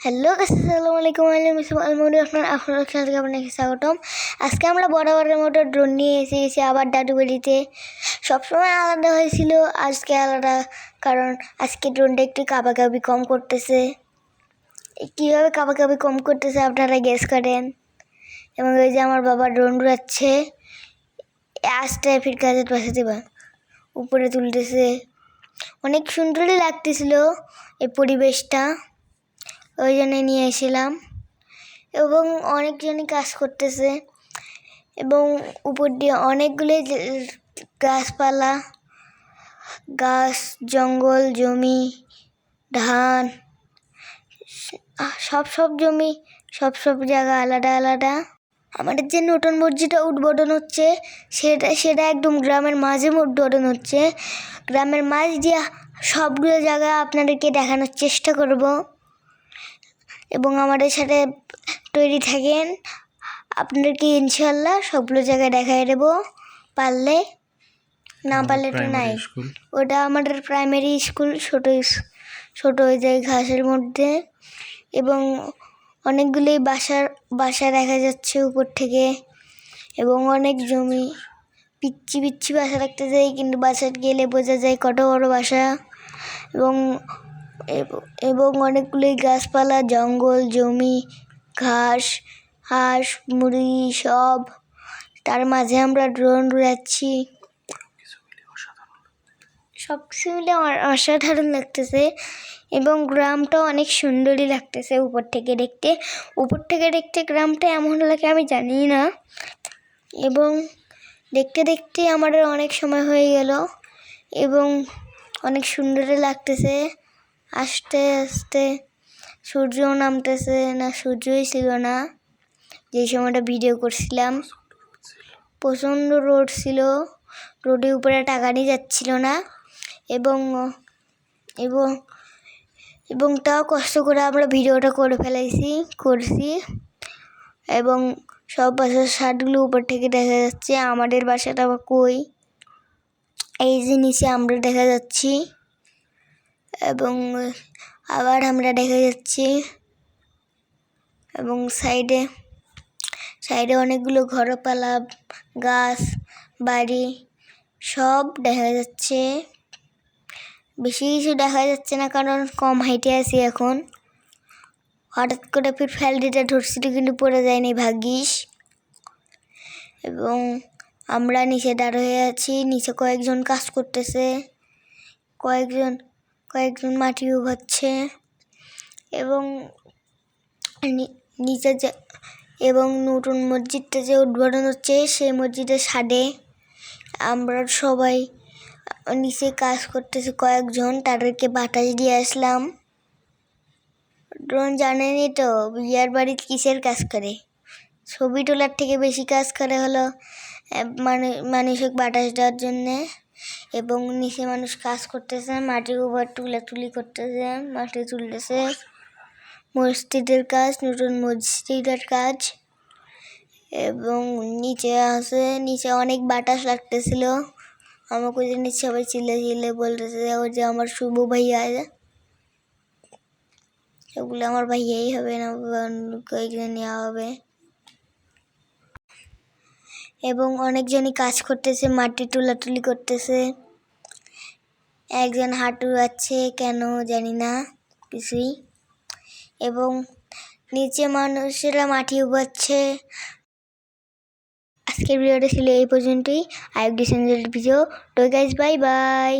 Hello, আসসালামু আলাইকুম আলম আলমুরি আপনার আপনার খেলতে আপনাকে স্বাগতম। আজকে আমরা বরাবরের মতো ড্রোন নিয়ে এসে গেছি আবার দাদু বাড়িতে সবসময় আলাদা হয়েছিল, আজকে আলাদা, কারণ আজকে ড্রোনটা একটু কাবাকাবি কম করতেছে। কীভাবে কাবাকাবি কম করতেছে আপনারা গেস করেন? এবং ওই যে আমার বাবা ড্রোন উড়াচ্ছে আস্তে ফির কাজের পাশে দেবা, উপরে তুলতেছে। অনেক সুন্দরই লাগতেছিল এই পরিবেশটা। ওই জন্যে নিয়ে এসেছিলাম। এবং অনেকজনই কাজ করতেছে। এবং উপর দিয়ে অনেকগুলি গাছপালা, গাছ, জঙ্গল, জমি, ধান, সব সব জমি, সব সব জায়গা আলাদা আলাদা। আমাদের যে নতুন মসজিদটা উদ্বোধন হচ্ছে, সেটা সেটা একদম গ্রামের মাঝে উদ্বোধন হচ্ছে। গ্রামের মাঝ দিয়ে সবগুলো জায়গা আপনাদেরকে দেখানোর চেষ্টা করব। এবং আমাদের সাথে তৈরি থাকেন। আপনাদেরকে ইনশাল্লাহ সবগুলো জায়গায় দেখাই দেবো। পারলে? না পারলে তো নাই। ওটা আমাদের প্রাইমারি স্কুল ছোট ছোট হয়ে যায় ঘাসের মধ্যে। এবং অনেকগুলি বাসার বাসা দেখা যাচ্ছে উপর থেকে। এবং অনেক জমি। পিচ্ছি পিচ্ছি বাসা রাখতে যাই কিন্তু বাসা গেলে বোঝা যায় কত বড় বাসা। এবং এব- অনেকগুলি গাছপালা, জঙ্গল, জমি, ঘাস, হাঁস, মুরগি, সব। তার মাঝে আমরা ড্রোন উড়াচ্ছি সব কিছু মিলে অসাধারণ লাগতেছে, এবং গ্রামটা অনেক সুন্দরই লাগতেছে উপর থেকে দেখতে। উপর থেকে দেখতে গ্রামটা এমন লাগে আমি জানি না। এবং দেখতে দেখতে আমাদের অনেক সময় হয়ে গেল, এবং অনেক সুন্দরই লাগতেছে। আস্তে আস্তে সূর্যও নামতেছে না, সূর্যই ছিল না। যে সময়টা ভিডিও করছিলাম, প্রচণ্ড রোড ছিল। রোডের উপরে টাকানি যাচ্ছিল না। এবং এবং এবং তাও কষ্ট করে আমরা ভিডিওটা করে ফেলাইছি, করছি। এবং সব বাসার শার্টগুলো উপর থেকে দেখা যাচ্ছে, আমাদের বাসাটা আবার কই? এই যে নিচে আমরা দেখা যাচ্ছি। এবং আবার আমরা দেখা যাচ্ছি। এবং সাইডে সাইডে অনেকগুলো ঘরপালা, গাছ, বাড়ি, সব দেখা যাচ্ছে। বেশি কিছু দেখা যাচ্ছে না, কারণ কম হাইটে আছি এখন। হঠাৎ করে ফির ফ্যালডিটা ধরছিল কিন্তু পড়ে যায়নি, ভাগ্যিস। এবং আমরা নিচে দাঁড় হয়ে আছি, নিচে কয়েকজন কাজ করতেছে। কয়েকজন কয়েকজন মাটি উভাচ্ছে এবং নিচে যে, এবং নতুন মসজিদটা যে উদ্বোধন হচ্ছে, সেই মসজিদের ছাদে আমরা সবাই নিচে কাজ করতেছে কয়েকজন, তাদেরকে বাতাস দিয়ে আসলাম। ড্রোন জানেনি তো, বিয়ার বাড়িতে কিসের কাজ করে? ছবি তোলার থেকে বেশি কাজ করে হলো মানু মানুষকে বাতাস দেওয়ার জন্যে। এবং নিচে মানুষ কাজ করতেছে, মাটির উপর তুলাতুলি করতেছে, মাটি তুলতেছে। মসজিদের কাজ, নতুন মসজিদের কাজ। এবং নিচে আছে, নিচে অনেক বাতাস লাগতেছিল। আমাকে ওই জন্য সবাই চিল্লে চিল্লে বলতেছে ওই যে আমার শুভ ভাইয়া এগুলো আমার ভাইয়াই হবে না কয়েকজন নেওয়া হবে। এবং অনেকজনই কাজ করতেছে, মাটি তুলাতুলি করতেছে। একজন হাঁটু আছে, কেন জানি না, কিছুই। এবং নিচে মানুষেরা মাটি উবাচ্ছে আজকের ভিডিওটা ছিল এই পর্যন্তই। আই ডিসেন্ডের ভিডিও। তো গাইজ বাই বাই